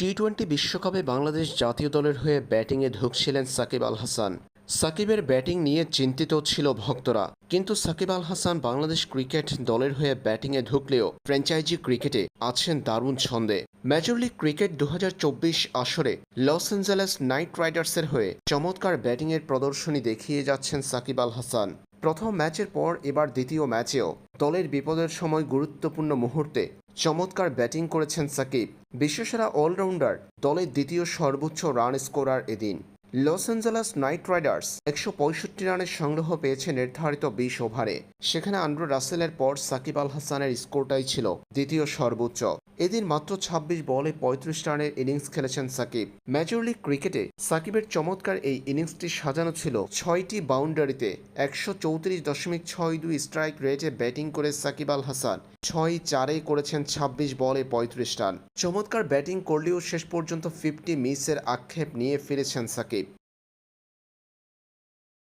T twenty বিশ্বকাপে বাংলাদেশ জাতীয় দলের হয়ে ব্যাটিংয়ে ঢুকছিলেন সাকিব আল হাসান। সাকিবের ব্যাটিং নিয়ে চিন্তিত ছিল ভক্তরা। কিন্তু সাকিব আল হাসান বাংলাদেশ ক্রিকেট দলের হয়ে ব্যাটিংয়ে ঢুকলেও ফ্র্যাঞ্চাইজি ক্রিকেটে আছেন দারুণ ছন্দে। মেজর লিগ ক্রিকেট দু হাজার চব্বিশ আসরে লস অ্যাঞ্জেলেস নাইট রাইডার্সের হয়ে চমৎকার ব্যাটিংয়ের প্রদর্শনী দেখিয়ে যাচ্ছেন সাকিব আল হাসান। প্রথম ম্যাচের পর এবার দ্বিতীয় ম্যাচেও দলের বিপদের সময় গুরুত্বপূর্ণ মুহূর্তে চমৎকার ব্যাটিং করেছেন সাকিব। বিশ্বসেরা অলরাউন্ডার দলের দ্বিতীয় সর্বোচ্চ রান স্কোরার এদিন। লস অ্যাঞ্জেলাস নাইট রাইডার্স একশো পঁয়ষট্টি রানের সংগ্রহ পেয়েছে নির্ধারিত বিশ ওভারে। সেখানে আন্ড্রু রাসেলের পর সাকিব আল হাসানের স্কোরটাই ছিল দ্বিতীয় সর্বোচ্চ। এদিন মাত্র ২৬ বলে পঁয়ত্রিশ রানের ইনিংস খেলেছেন সাকিব। মেজর লিগ ক্রিকেটে সাকিবের চমৎকার এই ইনিংসটি সাজানো ছিল ছয়টি বাউন্ডারিতে। একশো চৌত্রিশ দশমিক ছয় দুই স্ট্রাইক রেটে ব্যাটিং করে সাকিব আল হাসান ছয় চারে করেছেন ২৬ বলে পঁয়ত্রিশ রান। চমৎকার ব্যাটিং করলেও শেষ পর্যন্ত ফিফটি মিসের আক্ষেপ নিয়ে ফিরেছেন সাকিব।